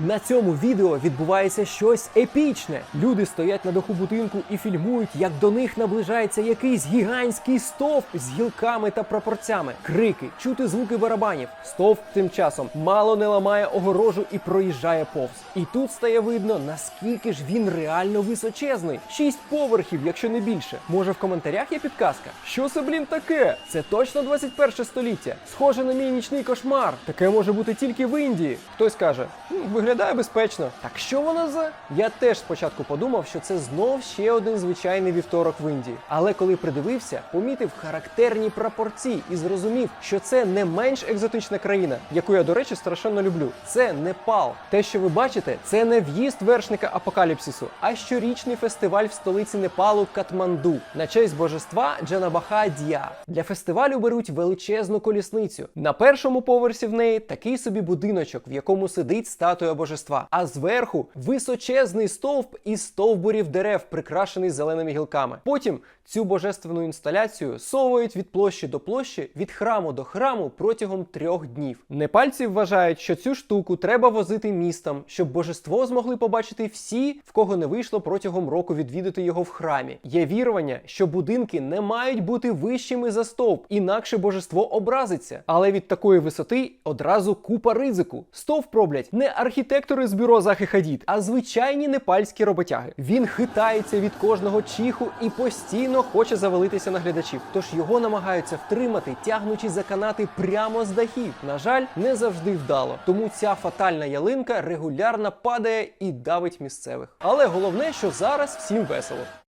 На цьому відео відбувається щось епічне. Люди стоять на даху будинку і фільмують, як до них наближається якийсь гігантський стовп з гілками та прапорцями. Крики, чути звуки барабанів. Стовп тим часом мало не ламає огорожу і проїжджає повз. І тут стає видно, наскільки ж він реально височезний. Шість поверхів, якщо не більше. Може в коментарях є підказка? Що це, блін, таке? Це точно 21 століття. Схоже на мій нічний кошмар. Таке може бути тільки в Індії. Хтось каже, «М, виглядає безпечно. Так що воно за? Я теж спочатку подумав, що це знов ще один звичайний вівторок в Індії. Але коли придивився, помітив характерні прапорці і зрозумів, що це не менш екзотична країна, яку я, до речі, страшенно люблю. Це Непал. Те, що ви бачите, це не в'їзд вершника апокаліпсису, а щорічний фестиваль в столиці Непалу Катманду на честь божества Джанабаха Дія. Для фестивалю беруть величезну колісницю. На першому поверсі в неї такий собі будиночок, в якому сидить статуя божества. А зверху височезний стовп із стовбурів дерев, прикрашений зеленими гілками. Потім цю божественну інсталяцію совують від площі до площі, від храму до храму протягом трьох днів. Непальці вважають, що цю штуку треба возити містом, щоб божество змогли побачити всі, в кого не вийшло протягом року відвідати його в храмі. Є вірування, що будинки не мають бути вищими за стовп, інакше божество образиться. Але від такої висоти одразу купа ризику. Стовп роблять не архітектори з бюро Захи Хадід, а звичайні непальські роботяги. Він хитається від кожного чиху і постійно хоче завалитися на глядачів. Тож його намагаються втримати, тягнучи за канати прямо з дахів. На жаль, не завжди вдало. Тому ця фатальна ялинка регулярно падає і давить місцевих. Але головне, що зараз всім весело.